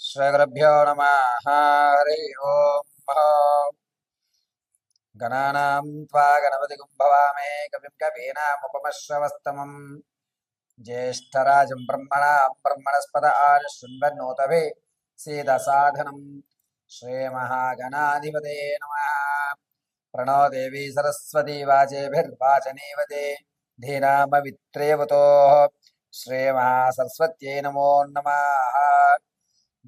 శ్రీగురుభ్యో నమ హరి ఓం గణానాం త్వా గణపతి భవామే కవిం కవీనాముపమశ్రవస్తమం జ్యేష్ఠరాజం బ్రహ్మణాం బ్రహ్మణస్పద ఆనుశృణ్వన్నోతవే సీదసాధనం శ్రీమహాగణాధిపతే నమ ప్రణో దేవీ సరస్వతీ వాచేభిర్వాచనేవతే ధీనామవిత్రేవతో శ్రీమహాసరస్వత్యై నమో నమ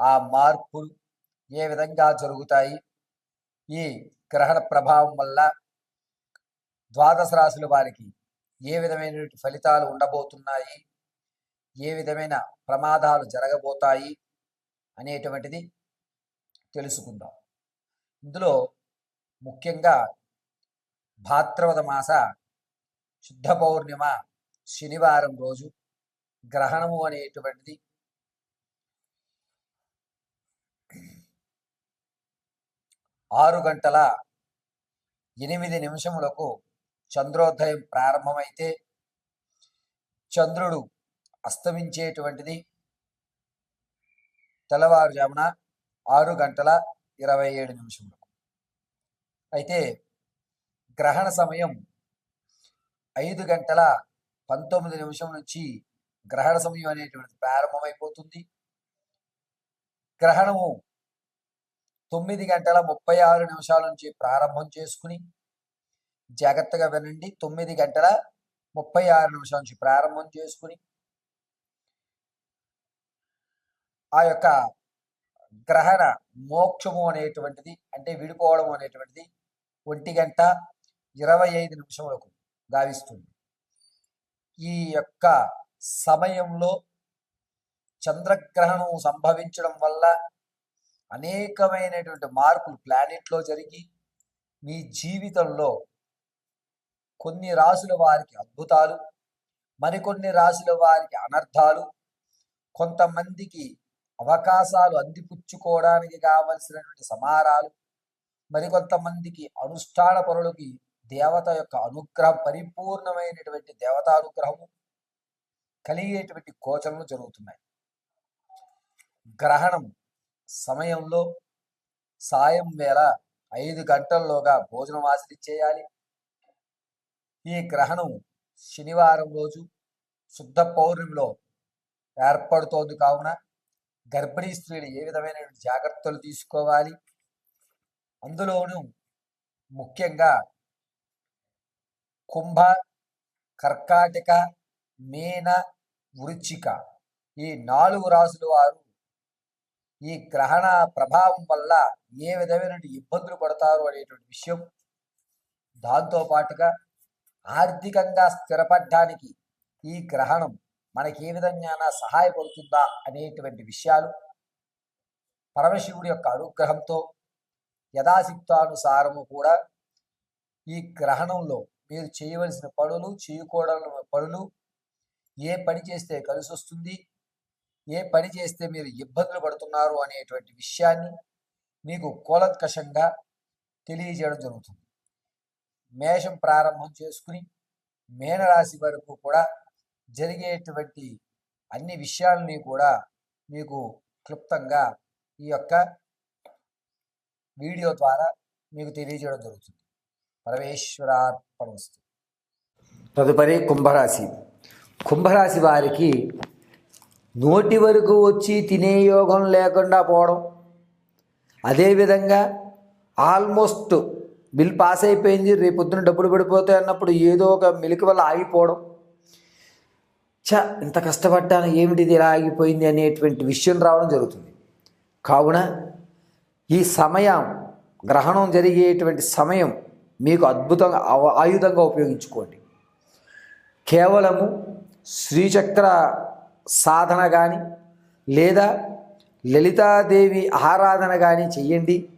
ఆ మార్పులు ఏ విధంగా జరుగుతాయి? ఈ గ్రహణ ప్రభావం వల్ల ద్వాదశ రాశుల వారికి ఏ విధమైనటువంటి ఫలితాలు ఉండబోతున్నాయి? ఏ విధమైన ప్రమాదాలు జరగబోతాయి? అనేటువంటిది తెలుసుకుందాం. ఇందులో ముఖ్యంగా భాద్రవద మాస శుద్ధ పౌర్ణిమ శనివారం రోజు గ్రహణము అనేటువంటిది ఆరు గంటల ఎనిమిది నిమిషములకు చంద్రోదయం ప్రారంభమైతే చంద్రుడు అస్తమించేటువంటిది. తెల్లవారుజామున ఆరు గంటల ఇరవై ఏడు నిమిషములకు. అయితే గ్రహణ సమయం ఐదు గంటల పంతొమ్మిది నిమిషం నుంచి గ్రహణ సమయం అనేటువంటిది ప్రారంభమైపోతుంది. గ్రహణము తొమ్మిది గంటల ముప్పై ఆరు నిమిషాల నుంచి ప్రారంభం చేసుకుని జాగ్రత్తగా వినండి. తొమ్మిది గంటల ముప్పై ఆరు నిమిషాల నుంచి ప్రారంభం చేసుకుని ఆ యొక్క గ్రహణ మోక్షము అనేటువంటిది అంటే విడిపోవడం అనేటువంటిది ఒంటి గంట ఇరవై ఐదు నిమిషములకు గావిస్తుంది. ఈ యొక్క సమయంలో చంద్రగ్రహణం సంభవించడం వల్ల అనేకమైనటువంటి మార్పులు ప్లానెట్లో జరిగి మీ జీవితంలో కొన్ని రాసుల వారికి అద్భుతాలు మరికొన్ని రాసుల వారికి అనర్థాలు కొంతమందికి అవకాశాలు అందిపుచ్చుకోవడానికి కావలసినటువంటి సమారాలు మరికొంతమందికి అనుష్ఠాన పరులకి దేవత యొక్క అనుగ్రహం పరిపూర్ణమైనటువంటి దేవతానుగ్రహము కలిగేటువంటి కోచనలు జరుగుతున్నాయి. గ్రహణం సమయంలో సాయం వేళ ఐదు గంటల్లోగా భోజనం ఆచరించేయాలి. ఈ గ్రహణం శనివారం రోజు శుద్ధ పౌర్ణమిలో ఏర్పడుతోంది కావున గర్భిణీ స్త్రీలు ఏ విధమైన జాగ్రత్తలు తీసుకోవాలి? అందులోనూ ముఖ్యంగా కుంభ కర్కాటక మీన వృచ్చిక ఈ నాలుగు రాసుల వారు ఈ గ్రహణ ప్రభావం వల్ల ఏ విధమైన ఇబ్బందులు పడతారు అనేటువంటి విషయం దాంతో పాటుగా ఆర్థికంగా స్థిరపడడానికి ఈ గ్రహణం మనకి ఏ విధంగా సహాయపడుతుందా అనేటువంటి విషయాలు పరమశివుడి యొక్క అనుగ్రహంతో యథాశక్తానుసారము కూడా ఈ గ్రహణంలో మీరు చేయవలసిన పనులు చేయకూడని పనులు ఏ పని చేస్తే కలిసి వస్తుంది ఏ పని చేస్తే మీరు ఇబ్బందులు పడుతున్నారు అనేటువంటి విషయాన్ని మీకు కూలంకషంగా తెలియజేయడం జరుగుతుంది. మేషం ప్రారంభం చేసుకుని మేనరాశి వరకు కూడా జరిగేటువంటి అన్ని విషయాలని కూడా మీకు క్లుప్తంగా ఈ యొక్క వీడియో ద్వారా మీకు తెలియజేయడం జరుగుతుంది. పరమేశ్వరార్పణమస్తు. తదుపరి కుంభరాశి. కుంభరాశి వారికి నోటి వరకు వచ్చి తినే యోగం లేకుండా పోవడం. అదేవిధంగా ఆల్మోస్ట్ బిల్ పాస్ అయిపోయింది. రేపొద్దున డబ్బులు పడిపోతాయి అన్నప్పుడు ఏదో ఒక మెలిక వల్ల ఆగిపోవడం. చ ఇంత కష్టపడ్డాను ఏమిటి ఇది ఇలా ఆగిపోయింది అనేటువంటి విషయం రావడం జరుగుతుంది. కావున ఈ సమయం గ్రహణం జరిగేటువంటి సమయం మీకు అద్భుతంగా ఆయుధంగా ఉపయోగించుకోండి. కేవలము శ్రీచక్ర సాధన కానీ లేదా లలితాదేవి ఆరాధన కానీ చెయ్యండి.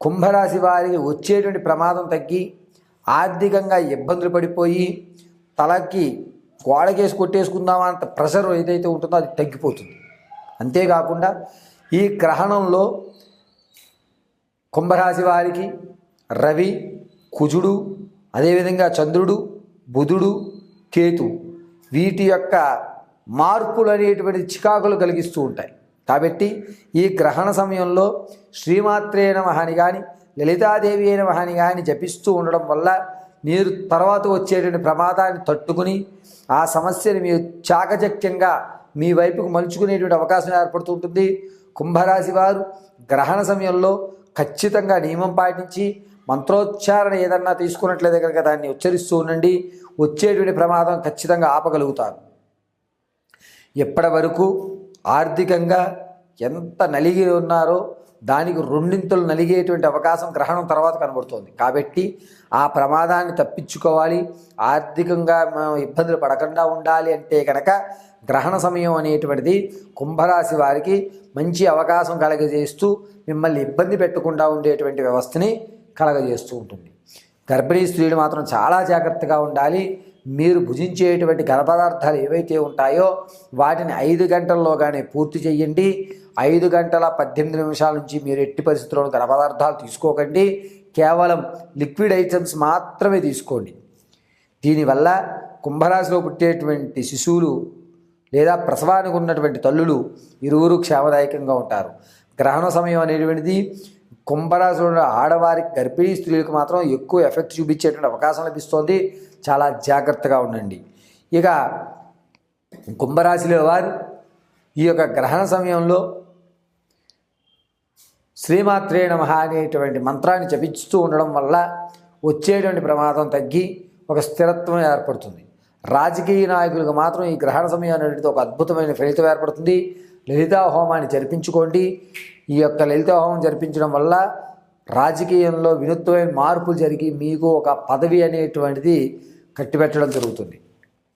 కుంభరాశి వారికి వచ్చేటువంటి ప్రమాదం తగ్గి ఆర్థికంగా ఇబ్బందులు పడిపోయి తలకి గోడకేసి కొట్టేసుకుందామా అంత ప్రెషర్ ఏదైతే ఉంటుందో అది తగ్గిపోతుంది. అంతేకాకుండా ఈ గ్రహణంలో కుంభరాశి వారికి రవి కుజుడు అదేవిధంగా చంద్రుడు బుధుడు కేతు వీటి యొక్క మార్పులు అనేటువంటి చికాకులు కలిగిస్తూ ఉంటాయి. కాబట్టి ఈ గ్రహణ సమయంలో శ్రీమాత్రే నమహాని కానీ లలితాదేవి అయిన మహాని కానీ జపిస్తూ ఉండడం వల్ల మీరు తర్వాత వచ్చేటువంటి ప్రమాదాన్ని తట్టుకుని ఆ సమస్యని మీరు చాకచక్యంగా మీ వైపుకు మలుచుకునేటువంటి అవకాశం ఏర్పడుతుంటుంది. కుంభరాశి వారు గ్రహణ సమయంలో ఖచ్చితంగా నియమం పాటించి మంత్రోచ్చారణ ఏదన్నా తీసుకున్నట్లయితే కనుక దాన్ని ఉచ్చరిస్తూ ఉండండి. వచ్చేటువంటి ప్రమాదం ఖచ్చితంగా ఆపగలుగుతారు. ఎప్పటి వరకు ఆర్థికంగా ఎంత నలిగి ఉన్నారో దానికి రెండింతలు నలిగేటువంటి అవకాశం గ్రహణం తర్వాత కనబడుతోంది. కాబట్టి ఆ ప్రమాదాన్ని తప్పించుకోవాలి. ఆర్థికంగా మనం ఇబ్బందులు పడకుండా ఉండాలి అంటే కనుక గ్రహణ సమయం అనేటువంటిది కుంభరాశి వారికి మంచి అవకాశం కలగజేస్తూ మిమ్మల్ని ఇబ్బంది పెట్టకుండా ఉండేటువంటి వ్యవస్థని కలగజేస్తూ ఉంటుంది. గర్భిణీ స్త్రీలు మాత్రం చాలా జాగ్రత్తగా ఉండాలి. మీరు భుజించేటువంటి గర్భపదార్థాలు ఏవైతే ఉంటాయో వాటిని ఐదు గంటల్లోగానే పూర్తి చేయండి. ఐదు గంటల పద్దెనిమిది నిమిషాల నుంచి మీరు ఎట్టి పరిస్థితుల్లో గర్భపదార్థాలు తీసుకోకండి. కేవలం లిక్విడ్ ఐటమ్స్ మాత్రమే తీసుకోండి. దీనివల్ల కుంభరాశిలో పుట్టేటువంటి శిశువులు లేదా ప్రసవానికి ఉన్నటువంటి తల్లులు ఇరువురు క్షేమదాయకంగా ఉంటారు. గ్రహణ సమయం అనేటువంటిది కుంభరాశిలో ఆడవారికి గర్భిణీ స్త్రీలకు మాత్రం ఎక్కువ ఎఫెక్ట్ చూపించేటువంటి అవకాశం లభిస్తోంది. చాలా జాగ్రత్తగా ఉండండి. ఇక కుంభరాశిలో వారు ఈ యొక్క గ్రహణ సమయంలో శ్రీమాత్రే నమ అనేటువంటి మంత్రాన్ని జపిస్తూ ఉండడం వల్ల వచ్చేటువంటి ప్రమాదం తగ్గి ఒక స్థిరత్వం ఏర్పడుతుంది. రాజకీయ నాయకులకు మాత్రం ఈ గ్రహణ సమయం అనేటిది ఒక అద్భుతమైన ఫలితం ఏర్పడుతుంది. లలితా హోమాన్ని జరిపించుకోండి. ఈ యొక్క లలిత హోమం జరిపించడం వల్ల రాజకీయంలో వినూత్నమైన మార్పులు జరిగి మీకు ఒక పదవి అనేటువంటిది కట్టిపెట్టడం జరుగుతుంది.